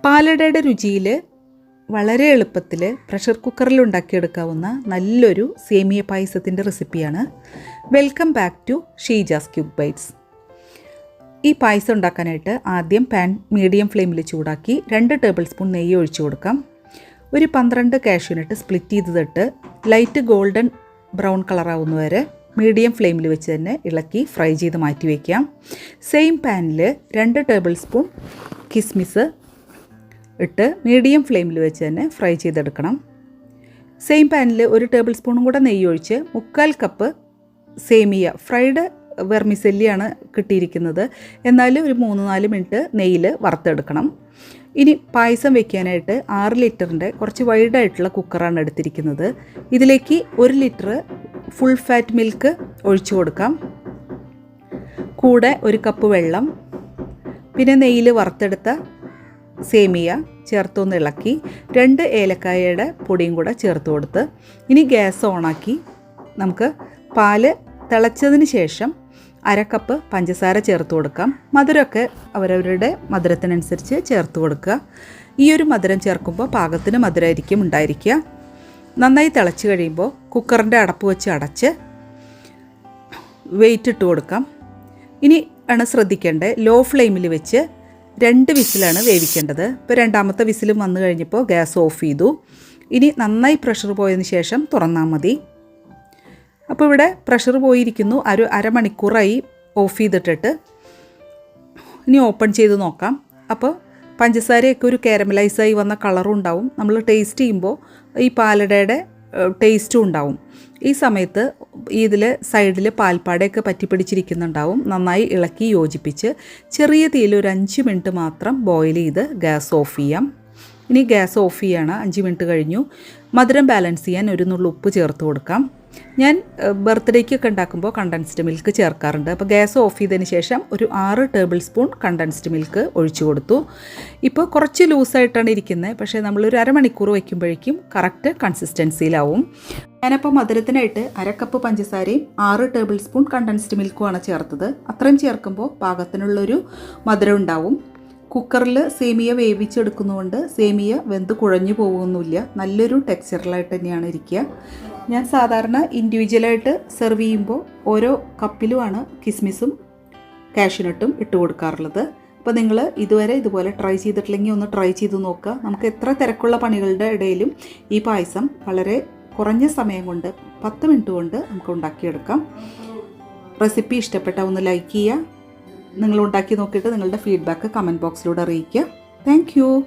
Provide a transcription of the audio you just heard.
പാലടയുടെ രുചിയിൽ വളരെ എളുപ്പത്തിൽ പ്രഷർ കുക്കറിൽ ഉണ്ടാക്കിയെടുക്കാവുന്ന നല്ലൊരു സേമിയ പായസത്തിന്റെ റെസിപ്പിയാണ് welcome back to Sheeja's cube bites ഈ പായസം ഉണ്ടാക്കാനായിട്ട് ആദ്യം പാൻ മീഡിയം ഫ്ലെയിമിൽ ചൂടാക്കി രണ്ട് ടേബിൾ സ്പൂൺ നെയ്യ് ഒഴിച്ചു കൊടുക്കാം. ഒരു പന്ത്രണ്ട് കാഷ്യൂനട്ട് സ്പ്ലിറ്റ് ചെയ്തിട്ട് ലൈറ്റ് ഗോൾഡൻ ബ്രൗൺ കളറാവുന്ന വരെ മീഡിയം ഫ്ലെയിമിൽ വെച്ച് തന്നെ ഇളക്കി ഫ്രൈ ചെയ്ത് മാറ്റി വയ്ക്കാം സെയിം പാനിൽ രണ്ട് ടേബിൾ സ്പൂൺ കിസ്മിസ് ഇട്ട് മീഡിയം ഫ്ലെയിമിൽ വെച്ച് തന്നെ ഫ്രൈ ചെയ്തെടുക്കണം. സെയിം പാനിൽ ഒരു ടേബിൾ സ്പൂണും കൂടെ നെയ്യ് ഒഴിച്ച് മുക്കാൽ കപ്പ് സേമിയ ഫ്രൈഡ് വെർമിസെല്ലിയാണ് കിട്ടിയിരിക്കുന്നത്. എന്നാൽ ഒരു മൂന്ന് നാല് മിനിറ്റ് നെയ്യിൽ വറുത്തെടുക്കണം. ഇനി പായസം വെക്കാനായിട്ട് ആറ് ലിറ്ററിന്റെ കുറച്ച് വൈഡായിട്ടുള്ള കുക്കറാണ് എടുത്തിരിക്കുന്നത്. ഇതിലേക്ക് ഒരു ലിറ്റർ ഫുൾ ഫാറ്റ് മിൽക്ക് ഒഴിച്ചു കൊടുക്കാം. കൂടെ ഒരു കപ്പ് വെള്ളം. പിന്നെ നെയ്യിൽ വറുത്തെടുത്ത സേമിയ ചേർത്തൊന്ന് ഇളക്കി രണ്ട് ഏലക്കായയുടെ പൊടിയും കൂടെ ചേർത്ത് കൊടുത്ത് ഇനി ഗ്യാസ് ഓണാക്കി നമുക്ക് പാൽ തിളച്ചതിന് ശേഷം അരക്കപ്പ് കപ്പ് പഞ്ചസാര ചേർത്ത് കൊടുക്കാം. മധുരമൊക്കെ അവരവരുടെ മധുരത്തിനനുസരിച്ച് ചേർത്ത് കൊടുക്കുക. ഈ ഒരു മധുരം ചേർക്കുമ്പോൾ പാകത്തിന് മധുരമായിരിക്കും ഉണ്ടായിരിക്കുക. നന്നായി തിളച്ച് കഴിയുമ്പോൾ കുക്കറിന്റെ അടപ്പ് വെച്ച് അടച്ച് വെയിറ്റ് ഇട്ട് കൊടുക്കാം. ഇനി ആണ് ശ്രദ്ധിക്കേണ്ടത് ലോ ഫ്ലെയിമിൽ വെച്ച് രണ്ട് വിസിലാണ് വേവിക്കേണ്ടത്. ഇപ്പോൾ രണ്ടാമത്തെ വിസിലും വന്നു കഴിഞ്ഞപ്പോൾ ഗ്യാസ് ഓഫ് ചെയ്തു. ഇനി നന്നായി പ്രഷർ പോയതിന് ശേഷം തുറന്നാൽ മതി. അപ്പോൾ ഇവിടെ പ്രഷർ പോയിരിക്കുന്നു. ഒരു അരമണിക്കൂറായി ഓഫ് ചെയ്തിട്ടിട്ട് ഇനി ഓപ്പൺ ചെയ്ത് നോക്കാം. അപ്പോൾ പഞ്ചസാരയൊക്കെ ഒരു കാരമലൈസായി വന്ന കളറും ഉണ്ടാവും. നമ്മൾ ടേസ്റ്റ് ചെയ്യുമ്പോൾ ഈ പാലടയുടെ ടേസ്റ്റും ഉണ്ടാവും. ഈ സമയത്ത് ഇതിൽ സൈഡിൽ പാൽപ്പാടയൊക്കെ പറ്റി പിടിച്ചിരിക്കുന്നുണ്ടാവും. നന്നായി ഇളക്കി യോജിപ്പിച്ച് ചെറിയ തീയിൽ ഒരു അഞ്ച് മിനിറ്റ് മാത്രം ബോയിൽ ചെയ്ത് ഗ്യാസ് ഓഫ് ചെയ്യാം. ഇനി ഗ്യാസ് ഓഫ് ചെയ്യണം. അഞ്ച് മിനിറ്റ് കഴിഞ്ഞു. മധുരം ബാലൻസ് ചെയ്യാൻ ഒരു നുള്ളു ഉപ്പ് ചേർത്ത് കൊടുക്കാം. ഞാൻ ബർത്ത്ഡേക്കൊക്കെ ഉണ്ടാക്കുമ്പോൾ കണ്ടൻസ്ഡ് മിൽക്ക് ചേർക്കാറുണ്ട്. അപ്പോൾ ഗ്യാസ് ഓഫ് ചെയ്തതിന് ശേഷം ഒരു ആറ് ടേബിൾ സ്പൂൺ കണ്ടൻസ്ഡ് മിൽക്ക് ഒഴിച്ചു കൊടുത്തു. ഇപ്പോൾ കുറച്ച് ലൂസായിട്ടാണ് ഇരിക്കുന്നത്. പക്ഷേ നമ്മളൊരു അരമണിക്കൂർ വയ്ക്കുമ്പോഴേക്കും കറക്റ്റ് കൺസിസ്റ്റൻസിയിലാവും ഞാനപ്പോൾ മധുരത്തിനായിട്ട് അരക്കപ്പ് പഞ്ചസാരയും ആറ് ടേബിൾ സ്പൂൺ കണ്ടൻസ്ഡ് മിൽക്കുമാണ് ചേർത്തത്. അത്രയും ചേർക്കുമ്പോൾ പാകത്തിനുള്ളൊരു മധുരം ഉണ്ടാവും. കുക്കറിൽ സേമിയ വേവിച്ചെടുക്കുന്നതുകൊണ്ട് സേമിയ വെന്ത് കുഴഞ്ഞു പോകുന്നില്ല നല്ലൊരു ടെക്സ്ചറിലായിട്ട് തന്നെയാണ് ഇരിക്കുക. ഞാൻ സാധാരണ ഇൻഡിവിജ്വലായിട്ട് സെർവ് ചെയ്യുമ്പോൾ ഓരോ കപ്പിലുമാണ് കിസ്മിസും കാഷ്യൂനട്ടും ഇട്ട് കൊടുക്കാറുള്ളത്. അപ്പോൾ നിങ്ങൾ ഇതുവരെ ഇതുപോലെ ട്രൈ ചെയ്തിട്ടില്ലെങ്കിൽ ഒന്ന് ട്രൈ ചെയ്ത് നോക്കുക. നമുക്ക് എത്ര തിരക്കുള്ള പണികളുടെ ഇടയിലും ഈ പായസം വളരെ കുറഞ്ഞ സമയം കൊണ്ട് പത്ത് മിനിറ്റ് കൊണ്ട് നമുക്ക് ഉണ്ടാക്കിയെടുക്കാം. റെസിപ്പി ഇഷ്ടപ്പെട്ട ഒന്ന് ലൈക്ക് ചെയ്യുക. നിങ്ങൾ ഉണ്ടാക്കി നോക്കിയിട്ട് നിങ്ങളുടെ ഫീഡ്ബാക്ക് കമന്റ് ബോക്സിലൂടെ അറിയിക്കുക. താങ്ക്